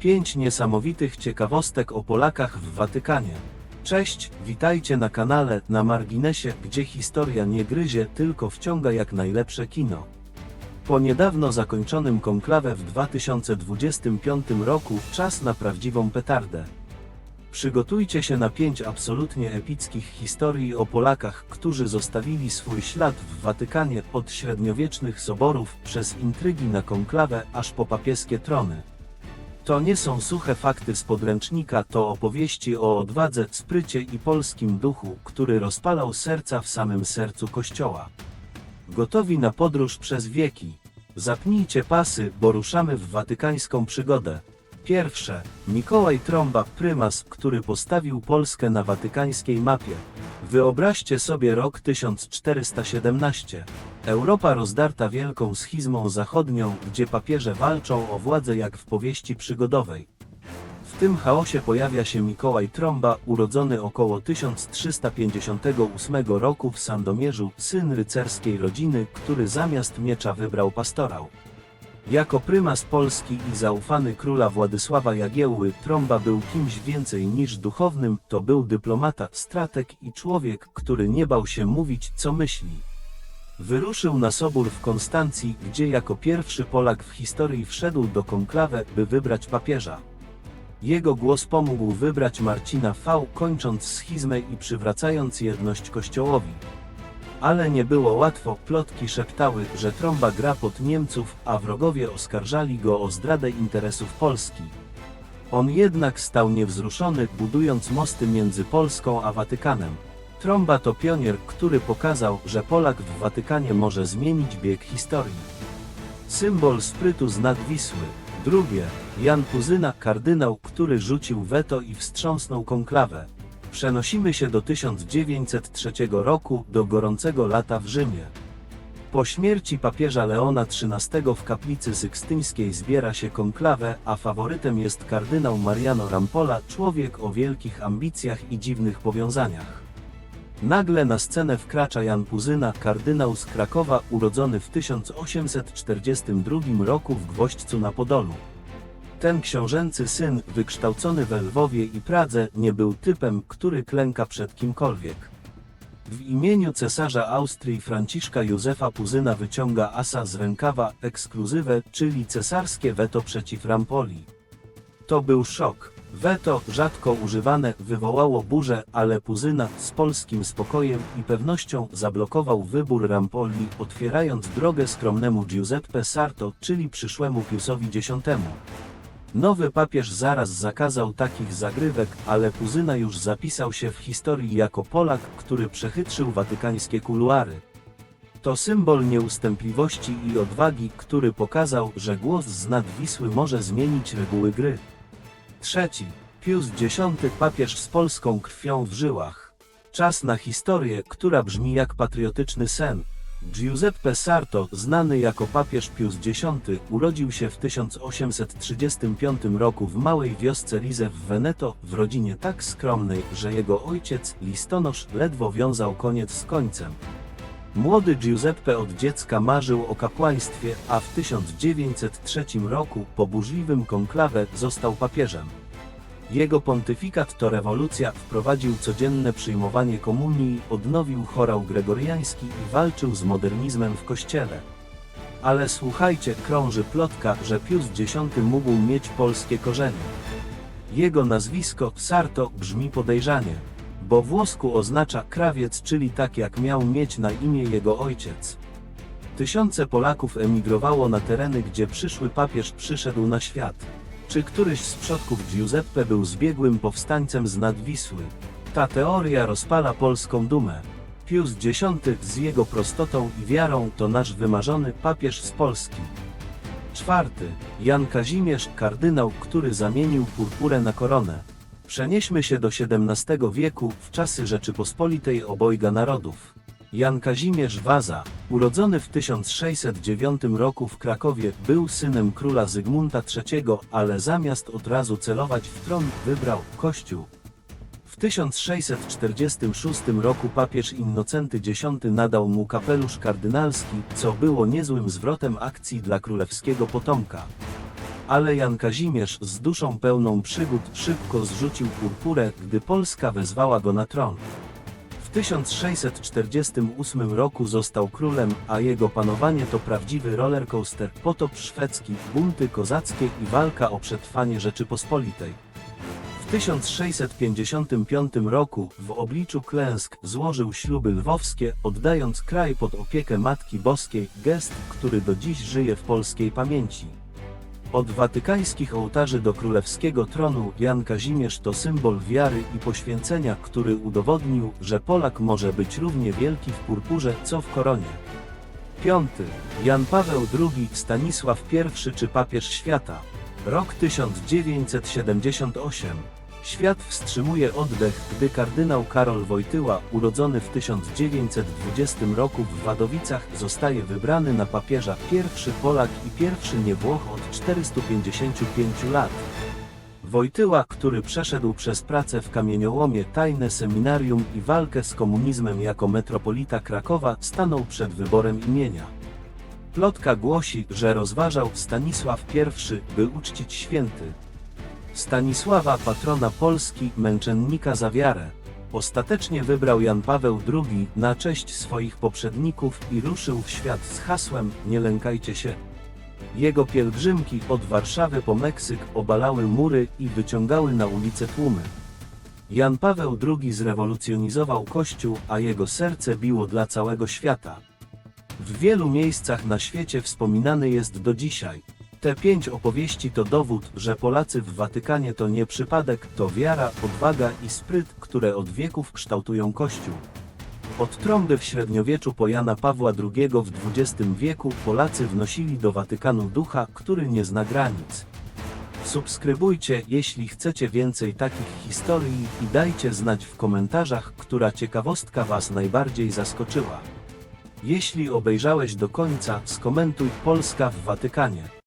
5 niesamowitych ciekawostek o Polakach w Watykanie. Cześć, witajcie na kanale na marginesie, gdzie historia nie gryzie, tylko wciąga jak najlepsze kino. Po niedawno zakończonym konklawę w 2025 roku czas na prawdziwą petardę. Przygotujcie się na pięć absolutnie epickich historii o Polakach, którzy zostawili swój ślad w Watykanie od średniowiecznych soborów przez intrygi na konklawę aż po papieskie trony. To nie są suche fakty z podręcznika, to opowieści o odwadze, sprycie i polskim duchu, który rozpalał serca w samym sercu Kościoła. Gotowi na podróż przez wieki. Zapnijcie pasy, bo ruszamy w watykańską przygodę. Pierwsze. Mikołaj Trąba, prymas, który postawił Polskę na watykańskiej mapie. Wyobraźcie sobie rok 1417. Europa rozdarta wielką schizmą zachodnią, gdzie papieże walczą o władzę jak w powieści przygodowej. W tym chaosie pojawia się Mikołaj Trąba, urodzony około 1358 roku w Sandomierzu, syn rycerskiej rodziny, który zamiast miecza wybrał pastorał. Jako prymas Polski i zaufany króla Władysława Jagiełły, Trąba był kimś więcej niż duchownym, to był dyplomata, strateg i człowiek, który nie bał się mówić, co myśli. Wyruszył na sobór w Konstancji, gdzie jako pierwszy Polak w historii wszedł do konklawę, by wybrać papieża. Jego głos pomógł wybrać Marcina V, kończąc schizmę i przywracając jedność Kościołowi. Ale nie było łatwo, plotki szeptały, że trąba gra pod Niemców, a wrogowie oskarżali go o zdradę interesów Polski. On jednak stał niewzruszony, budując mosty między Polską a Watykanem. Trąba to pionier, który pokazał, że Polak w Watykanie może zmienić bieg historii. Symbol sprytu z nad Wisły. Drugie, Jan Puzyna, kardynał, który rzucił weto i wstrząsnął konklawę. Przenosimy się do 1903 roku, do gorącego lata w Rzymie. Po śmierci papieża Leona XIII w kaplicy sykstyńskiej zbiera się konklawę, a faworytem jest kardynał Mariano Rampola, człowiek o wielkich ambicjach i dziwnych powiązaniach. Nagle na scenę wkracza Jan Puzyna, kardynał z Krakowa, urodzony w 1842 roku w Gwoźdźcu na Podolu. Ten książęcy syn, wykształcony we Lwowie i Pradze, nie był typem, który klęka przed kimkolwiek. W imieniu cesarza Austrii Franciszka Józefa Puzyna wyciąga asa z rękawa, ekskluzywę, czyli cesarskie weto przeciw Rampoli. To był szok. Weto, rzadko używane, wywołało burzę, ale Puzyna, z polskim spokojem i pewnością, zablokował wybór Rampoli, otwierając drogę skromnemu Giuseppe Sarto, czyli przyszłemu Piusowi X. Nowy papież zaraz zakazał takich zagrywek, ale Puzyna już zapisał się w historii jako Polak, który przechytrzył watykańskie kuluary. To symbol nieustępliwości i odwagi, który pokazał, że głos z nad Wisły może zmienić reguły gry. Trzeci. Pius X papież z polską krwią w żyłach. Czas na historię, która brzmi jak patriotyczny sen. Giuseppe Sarto, znany jako papież Pius X, urodził się w 1835 roku w małej wiosce Rize w Veneto, w rodzinie tak skromnej, że jego ojciec, listonosz, ledwo wiązał koniec z końcem. Młody Giuseppe od dziecka marzył o kapłaństwie, a w 1903 roku, po burzliwym konklawę, został papieżem. Jego pontyfikat to rewolucja, wprowadził codzienne przyjmowanie komunii, odnowił chorał gregoriański i walczył z modernizmem w kościele. Ale słuchajcie, krąży plotka, że Pius X mógł mieć polskie korzenie. Jego nazwisko, Sarto, brzmi podejrzanie, bo włosku oznacza krawiec, czyli tak jak miał mieć na imię jego ojciec. Tysiące Polaków emigrowało na tereny, gdzie przyszły papież przyszedł na świat. Czy któryś z przodków Giuseppe był zbiegłym powstańcem z Nadwisły? Ta teoria rozpala polską dumę. Pius X z jego prostotą i wiarą to nasz wymarzony papież z Polski. Czwarty. Jan Kazimierz, kardynał, który zamienił purpurę na koronę. Przenieśmy się do XVII wieku, w czasy Rzeczypospolitej obojga narodów. Jan Kazimierz Waza, urodzony w 1609 roku w Krakowie, był synem króla Zygmunta III, ale zamiast od razu celować w tron, wybrał Kościół. W 1646 roku papież Innocenty X nadał mu kapelusz kardynalski, co było niezłym zwrotem akcji dla królewskiego potomka. Ale Jan Kazimierz z duszą pełną przygód szybko zrzucił purpurę, gdy Polska wezwała go na tron. W 1648 roku został królem, a jego panowanie to prawdziwy rollercoaster, potop szwedzki, bunty kozackie i walka o przetrwanie Rzeczypospolitej. W 1655 roku w obliczu klęsk złożył śluby lwowskie, oddając kraj pod opiekę Matki Boskiej, gest, który do dziś żyje w polskiej pamięci. Od watykańskich ołtarzy do królewskiego tronu Jan Kazimierz to symbol wiary i poświęcenia, który udowodnił, że Polak może być równie wielki w purpurze, co w koronie. 5. Jan Paweł II, Stanisław I czy papież świata. Rok 1978. Świat wstrzymuje oddech, gdy kardynał Karol Wojtyła, urodzony w 1920 roku w Wadowicach, zostaje wybrany na papieża, pierwszy Polak i pierwszy niewłoch od 455 lat. Wojtyła, który przeszedł przez pracę w kamieniołomie, tajne seminarium i walkę z komunizmem jako metropolita Krakowa, stanął przed wyborem imienia. Plotka głosi, że rozważał Stanisław I, by uczcić święty. Stanisława patrona Polski, męczennika za wiarę. Ostatecznie wybrał Jan Paweł II na cześć swoich poprzedników i ruszył w świat z hasłem Nie lękajcie się. Jego pielgrzymki od Warszawy po Meksyk obalały mury i wyciągały na ulice tłumy. Jan Paweł II zrewolucjonizował Kościół, a jego serce biło dla całego świata. W wielu miejscach na świecie wspominany jest do dzisiaj. Te pięć opowieści to dowód, że Polacy w Watykanie to nie przypadek, to wiara, odwaga i spryt, które od wieków kształtują Kościół. Od trąby w średniowieczu po Jana Pawła II w XX wieku Polacy wnosili do Watykanu ducha, który nie zna granic. Subskrybujcie, jeśli chcecie więcej takich historii i dajcie znać w komentarzach, która ciekawostka Was najbardziej zaskoczyła. Jeśli obejrzałeś do końca, skomentuj Polska w Watykanie.